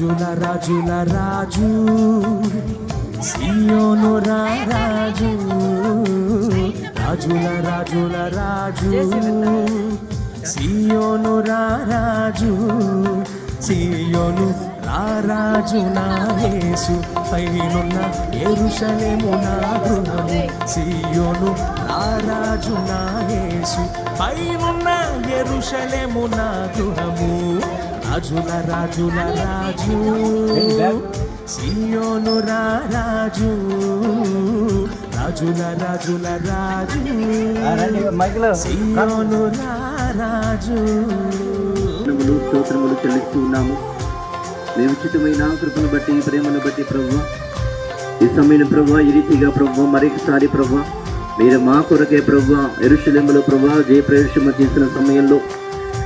రాజుల రాజుల రాజు. సియోను రాజు. రాజుల రాజుల రాజు. సియోను రాజు. సియోను రాజు నా యేసు. పైనున్న ఎరుషలేము నా గృహము. సియోను రాజు నా యేసు. పైనున్న ఎరుషలేము నా గృహము. రాజుల రాజుల రాజు. సియోను రా రాజు. రాజుల రాజుల రాజు. సియోను రా రాజు. స్తోత్రములు చెల్లిస్తూ ఉన్నాము. మీ ఉచితమైన కృపను బట్టి ప్రేమను బట్టి ప్రభు ఈ సమయం ప్రభు ఈ రీతిగా ప్రభు మరొకసారి ప్రభు మీరు మా కొరకే ప్రభు ఎరుషులెములు ప్రభు జయప్రవేశము చేసిన సమయంలో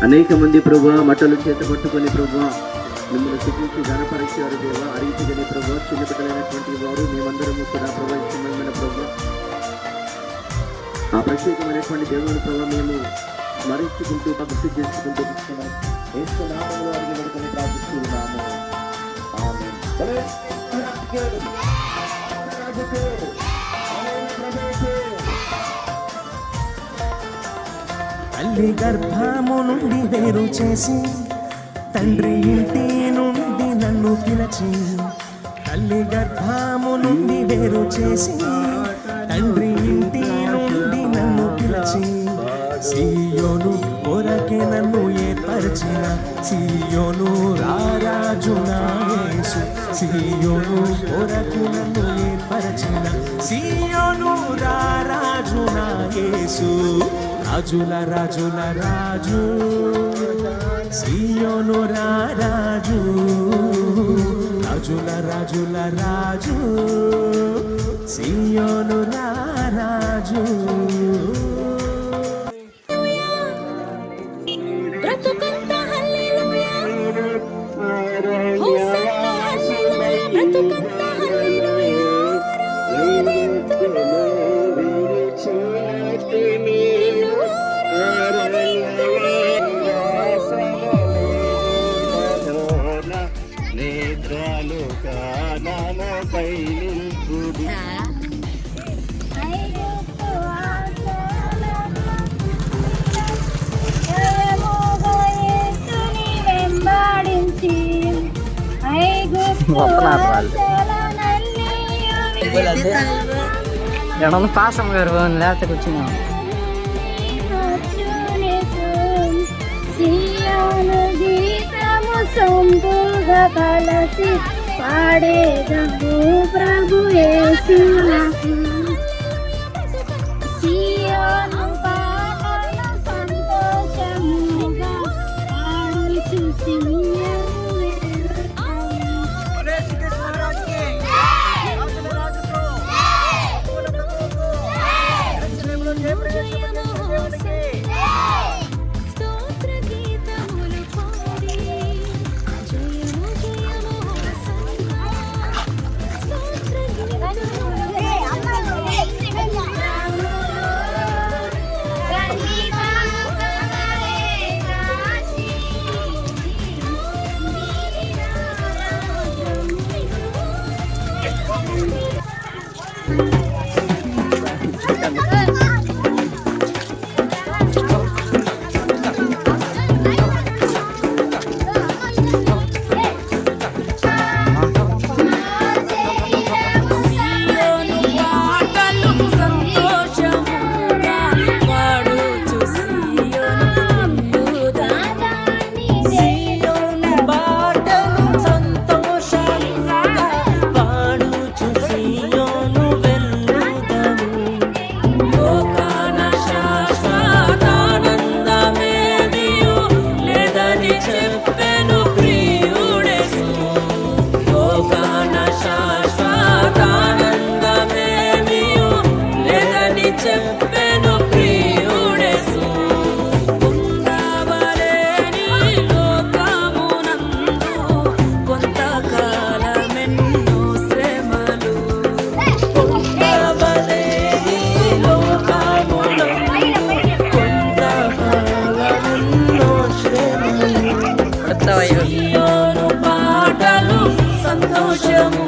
అనేక మంది ప్రభు మట్టలు చేత పట్టుకొని ప్రభు మిమ్మల్ని చూపించి గణపరిచారు దేవ ఆ రీతిగానే ప్రభు చిన్నపిల్లలైనటువంటి వారు మేమందరము కూడా ప్రభు ఇష్టమైన ప్రభు ఆ ప్రత్యేకమైనటువంటి దేవుని ప్రభావ మేము స్మరించుకుంటూ భక్తి చేసుకుంటూ ఇస్తున్నాం అడిగి వేడుకొని ప్రార్థిస్తున్నాము తల్లి గర్భము నుండి వేరు చేసి తండ్రి ఇంటి నుండి నన్ను పిలిచి తల్లి గర్భము నుండి వేరు చేసి తండ్రి ఇంటి నుండి నన్ను పిలిచి సీయోను కొరకే నన్ను ఏర్పరిచిన సీయోను రారాజు నా యేసు కొరకు నన్ను ఏర్పరిచిన సీయోను రారాజు రాజుల రాజుల రాజు. సియోను రాజు రాజుల రాజుల రాజు. సియోను రాజు నేత్రాలు వాళ్ళు. ఆశలనన్నియు ఎడమ పాసం గారు లేకపోతే కూర్చున్నాం సియోను గీతము సొంపుగా కలసి పాడేదము ప్రభు యేసులకు సియోను చెప్తావయ్యో పాటలు సంతోషము